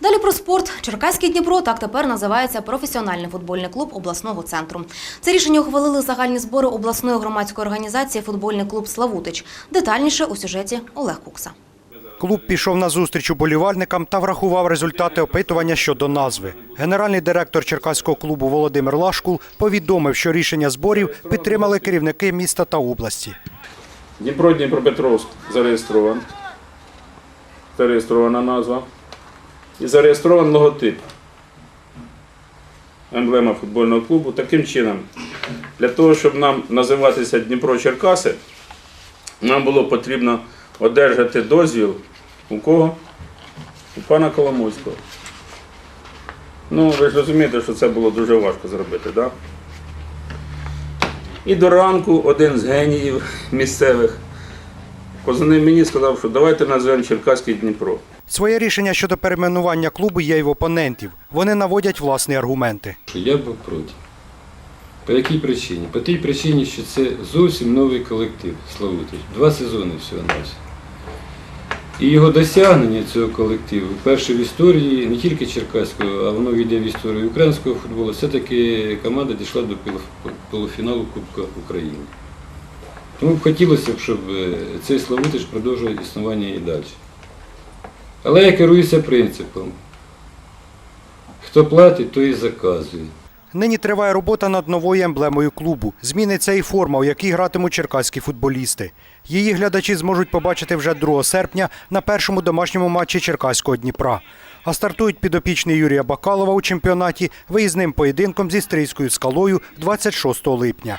Далі про спорт. Черкаський Дніпро так тепер називається професіональний футбольний клуб обласного центру. Це рішення ухвалили загальні збори обласної громадської організації футбольний клуб Славутич. Детальніше у сюжеті Олег Кукса. Клуб пішов на зустріч уболівальникам та врахував результати опитування щодо назви. Генеральний директор Черкаського клубу Володимир Лашкул повідомив, що рішення зборів підтримали керівники міста та області. Дніпро Дніпропетровськ зареєстрован. Зареєстрована назва. І зареєстрований логотип. Емблема футбольного клубу. Таким чином, для того, щоб нам називатися Дніпро Черкаси, нам було потрібно одержати дозвіл у кого? У пана Коломойського. Ну, ви ж розумієте, що це було дуже важко зробити, так? І до ранку один з геніїв місцевих позвонив мені і сказав, що давайте назвемо Черкаський Дніпро. Своє рішення щодо перейменування клубу є й в опонентів. Вони наводять власні аргументи. я був проти. По якій причині? По тій причині, що це зовсім новий колектив Славутич. Два сезони всього нас. І його досягнення цього колективу, перше в історії не тільки Черкаського, а воно війде в історію українського футболу, все-таки команда дійшла до полуфіналу Кубка України. Тому хотілося б, щоб е, цей Славутич продовжував існування і далі. Але я керуюся принципом. Хто платить, той і заказує. Нині триває робота над новою емблемою клубу. Зміниться і форма, у якій гратимуть черкаські футболісти. Її глядачі зможуть побачити вже 2 серпня на першому домашньому матчі Черкаського Дніпра. А стартують підопічні Юрія Бакалова у чемпіонаті виїзним поєдинком зі стрийською скалою 26 липня.